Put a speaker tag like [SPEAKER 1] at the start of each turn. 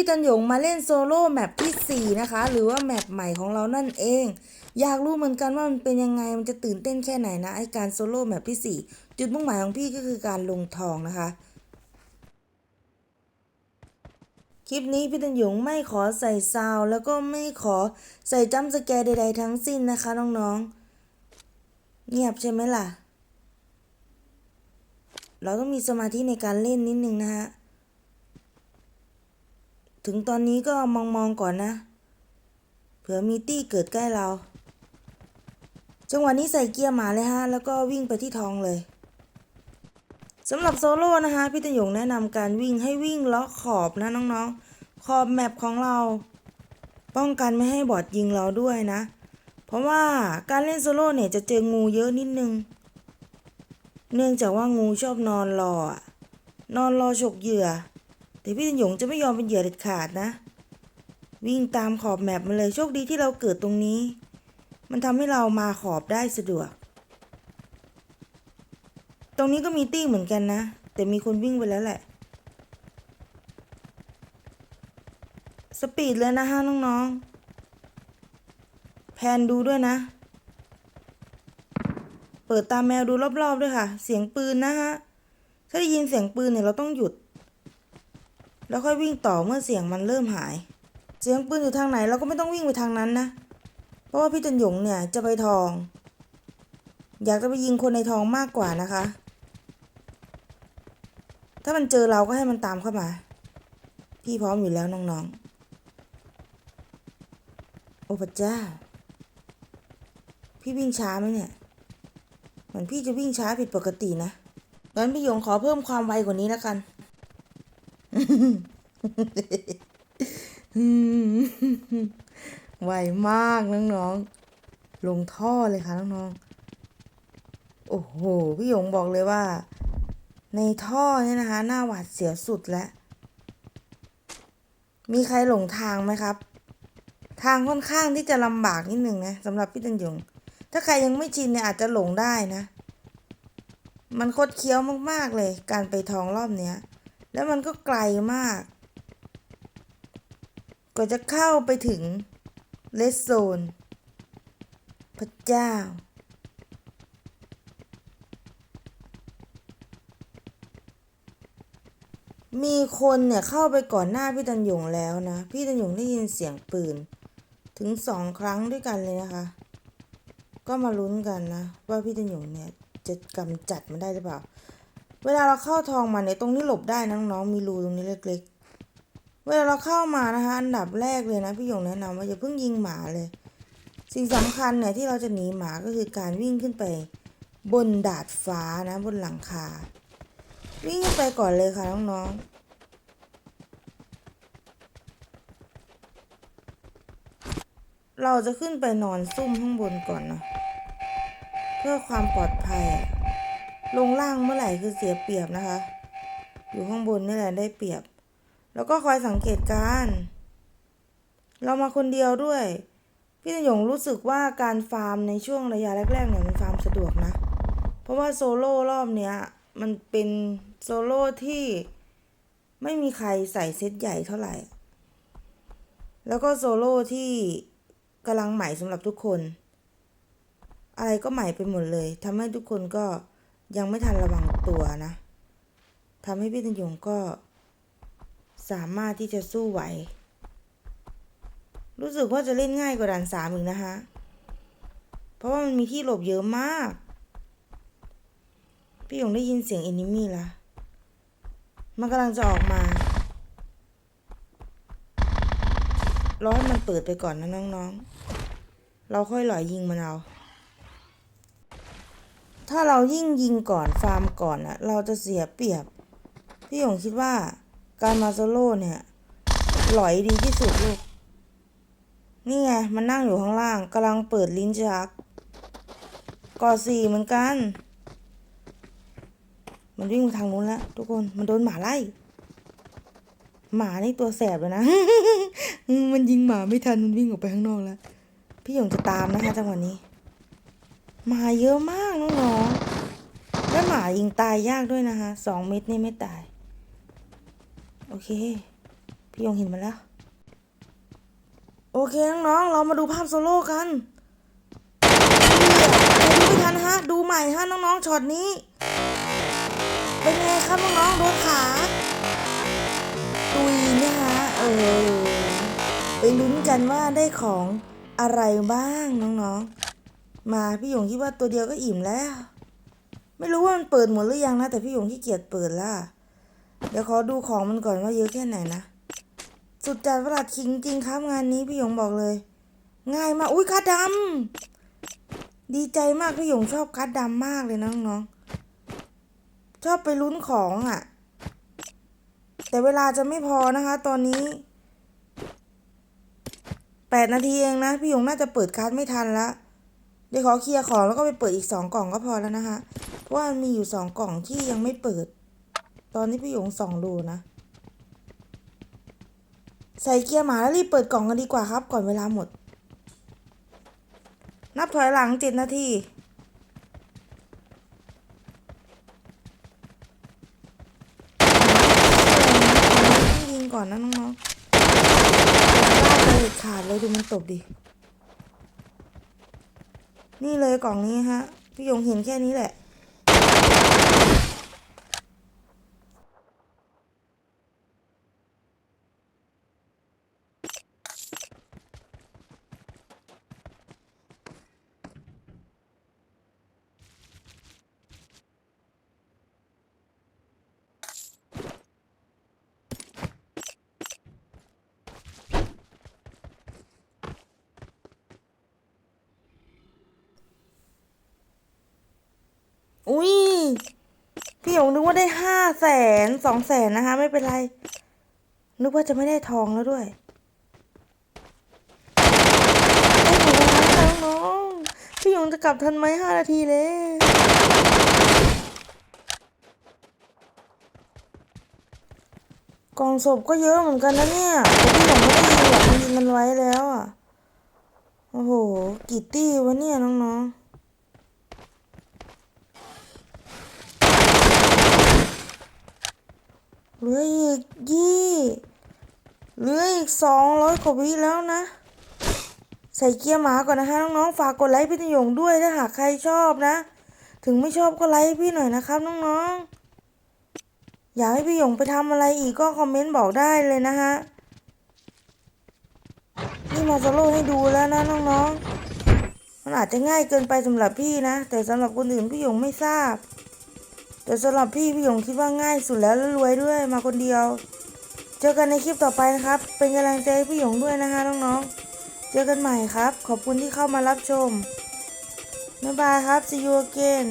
[SPEAKER 1] พี่ตันหยงมาเล่นโซโล่แมปที่ 4 นะคะ หรือว่าแมปใหม่ของเรานั่นเอง อยากรู้เหมือนกันว่ามันเป็นยังไง มันจะตื่นเต้นแค่ไหนนะไอการโซโล่แมปที่ 4 จุดมุ่งหมายของพี่ก็คือการลงทองนะคะ คลิปนี้พี่ตันหยงไม่ขอใส่ซาวแล้วก็ไม่ขอใส่จัมสแกร์ใดๆทั้งสิ้นนะคะน้องๆ เงียบใช่ไหมล่ะ เราต้องมีสมาธิในการเล่นนิดนึงนะฮะ ถึงตอนนี้ก็มองมองๆก่อนนะ เผื่อมีตี้เกิดใกล้เรา จังหวะนี้ใส่เกียร์หมาเลยฮะ แล้วก็วิ่งไปที่ทองเลยสำหรับโซโล่นะคะพี่ตยงแนะนำการวิ่งให้วิ่งเลาะขอบนะน้องๆ ขอบแมปของเรา ป้องกันไม่ให้บอดยิงเราด้วยนะ เพราะว่าการเล่นโซโล่เนี่ยจะเจองูเยอะนิดนึง เนื่องจากว่างูชอบนอนรอ นอนรอฉกเหยื่อ แต่พี่ตันหยงจะไม่ยอมเป็นเหยื่อเด็ดขาดนะ วิ่งตามขอบแมปมาเลยโชคดีที่เราเกิดตรงนี้ มันทำให้เรามาขอบได้สะดวก ตรงนี้ก็มีตี้เหมือนกันนะ แต่มีคนวิ่งไปแล้วแหละ สปีดเลยนะฮะน้องๆ แพนดูด้วยนะ เปิดตามแมวดูรอบๆด้วยค่ะ เสียงปืนนะฮะ ถ้าได้ยินเสียงปืนเนี่ยเราต้องหยุด แล้วค่อยวิ่งต่อเมื่อเสียงมันเริ่มหาย เสียงปืนอยู่ทางไหนเราก็ไม่ต้องวิ่งไปทางนั้นนะ เพราะว่าพี่ตันหยงเนี่ยจะไปทอง อยากจะไปยิงคนในทองมากกว่านะคะ ถ้ามันเจอเราก็ให้มันตามเข้ามา พี่พร้อมอยู่แล้วน้องๆ โอ้พระเจ้า พี่วิ่งช้าไหมเนี่ยเหมือนพี่จะวิ่งช้าผิดปกตินะงั้นพี่หยงขอเพิ่มความไวกว่านี้แล้วกัน ไวมากน้องๆ ลงท่อเลยค่ะน้องๆ โอ้โห พี่หยงบอกเลยว่า ในท่อเนี่ยนะคะ หน้าหวาดเสียวสุดแล้ว มีใครหลงทางไหมครับ ทางค่อนข้างที่จะลำบากนิดหนึ่งนะสำหรับพี่ตันหยง ถ้าใครยังไม่ชินเนี่ยอาจจะหลงได้นะ มันคดเคี้ยวมากๆเลย การไปทองรอบเนี้ย แล้วมันก็ไกลมากกว่าจะเข้าไปถึงเลสโซน พระเจ้า มีคนเนี่ยเข้าไปก่อนหน้าพี่ตันหยงแล้วนะ พี่ตันหยงได้ยินเสียงปืน ถึงสองครั้งด้วยกันเลยนะคะ ก็มาลุ้นกันนะ ว่าพี่ตันหยงเนี่ยจะกำจัดมันได้หรือเปล่า เวลาเราเข้าทองมาเนี่ยตรงนี้หลบได้นะน้องๆมีรูตรงนี้เล็กๆ เวลาเราเข้ามานะคะอันดับแรกเลยนะพี่หยงแนะนำว่าอย่าเพิ่งยิงหมาเลย สิ่งสำคัญเนี่ยที่เราจะหนีหมาก็คือการวิ่งขึ้นไป บนดาดฟ้านะบนหลังคา วิ่งขึ้นไปก่อนเลยค่ะน้องๆเราจะขึ้นไปนอนซุ่มข้างบนก่อนนะ เพื่อความปลอดภัยอะ ลงล่างเมื่อไหร่คือเสียเปรียบนะคะ อยู่ข้างบนนี่แหละได้เปรียบ แล้วก็คอยสังเกตการ เรามาคนเดียวด้วย พี่ตยงรู้สึกว่าการฟาร์มในช่วงระยะแรกๆเนี่ยมันฟาร์มสะดวกนะ เพราะว่าโซโล่รอบเนี้ยมันเป็นโซโล่ที่ไม่มีใครใส่เซตใหญ่เท่าไหร่ แล้วก็โซโล่ที่กำลังใหม่สำหรับทุกคน อะไรก็ใหม่ไปหมดเลยทำให้ทุกคนก็ ยังไม่ทันระวังตัวนะทำให้พี่ตันยงก็ สามารถที่จะสู้ไหว รู้สึกว่าจะเล่นง่ายกว่าด่านสามอีกนะคะ เพราะว่ามันมีที่หลบเยอะมาก พี่ยงได้ยินเสียงเอนิมี่ละมันกำลังจะออกมารอให้มันเปิดไปก่อนนะน้องๆ เราค่อยหล่อยยิงมันเอา ถ้าเรายิ่งยิงก่อนฟาร์มก่อนอะเราจะเสียเปรียบ พี่หยงคิดว่าการมาโซโล่เนี่ยหลอยดีที่สุดลูก นี่ไง มันนั่งอยู่ข้างล่างกำลังเปิดลิ้นชักก่อสี่เหมือนกัน มันวิ่งทางนู้นแล้วทุกคนมันโดนหมาไล่ หมานี่ตัวแสบเลยนะ มันยิงหมาไม่ทัน มันวิ่งออกไปข้างนอกแล้ว พี่หยงจะตามนะคะจังหวะนี้ หมาเยอะมากน้องๆและหมายิงตายยากด้วยนะคะสองเม็ดนี่ไม่ตาย โอเค พี่ยงเห็นมันแล้ว โอเคน้องๆเรามาดูภาพโซโล่กันเฮียใครดูไม่ทันฮะ ดูใหม่ฮะน้องๆช็อตนี้ เป็นไงครับน้องๆโดนขาตุยเนี่ยฮะเออไปลุ้นกันว่าได้ของอะไรบ้างน้องๆ มาพี่หยงคิดว่าตัวเดียวก็อิ่มแล้ว ไม่รู้ว่ามันเปิดหมดหรือยังนะแต่พี่หยงขี้เกียจเปิดละเดี๋ยวขอดูของมันก่อนว่าเยอะแค่ไหนนะสุดจัดประหลาดคิงจริงครับงานนี้พี่หยงบอกเลย ง่ายมากอุ้ยคัดดำดีใจมากพี่หยงชอบคัดดำมากเลยนะน้องๆชอบไปลุ้นของอะ่ะ แต่เวลาจะไม่พอนะคะ ตอนนี้แปดนาทีเองนะ พี่หยงน่าจะเปิดการ์ดไม่ทันละ เดี๋ยวขอเคลียร์ของแล้วก็ไปเปิดอีกสองกล่องก็พอแล้วนะคะ เพราะว่ามีอยู่สองกล่องที่ยังไม่เปิด ตอนนี้พี่หยงส่องดูนะ ใส่เกียร์หมาแล้วรีบเปิดกล่องกันดีกว่าครับ ก่อนเวลาหมด นับถอยหลังเจ็ดนาทียิงก่อนนะน้องๆลากไปเด็ดขาดเลยดูมันตบดิ นี่เลยกล่องนี้ฮะ พี่ยงเห็นแค่นี้แหละ อุ้ยพี่หยงนึกว่าได้ห้าแสนสองแสนนะคะ ไม่เป็นไร นึกว่าจะไม่ได้ทองแล้วด้วยได้หมดแล้วน้องพี่หยงจะกลับทันไหมห้านาทีเลยกองศพก็เยอะเหมือนกันนะเนี่ยพี่หยงไม่ได้ยิงหรอกมันยิงกันไว้แล้วอะโอ้โหกี่ตี้วะเนี่ยน้องๆ เหลืออีกยี่เหลืออีกสองร้อยกว่าวิแล้วนะ ใส่เกียร์หมาก่อนนะคะน้องๆฝากกดไลค์พี่นิยงด้วยถ้าหากใครชอบนะ ถึงไม่ชอบก็ไลค์พี่หน่อยนะครับน้องๆอยากให้พี่หยงไปทำอะไรอีกก็คอมเมนต์บอกได้เลยนะฮะนี่มาสโลว์ให้ดูแล้วนะน้องๆมันอาจจะง่ายเกินไปสำหรับพี่นะ แต่สำหรับคนอื่นพี่หยงไม่ทราบ แต่สำหรับพี่พี่หยงคิดว่าง่ายสุดแล้วและรวยด้วยมาคนเดียว เจอกันในคลิปต่อไปนะครับ เป็นกำลังใจให้พี่หยงด้วยนะคะน้องๆ เจอกันใหม่ครับ ขอบคุณที่เข้ามารับชมบ๊ายบายครับ see you again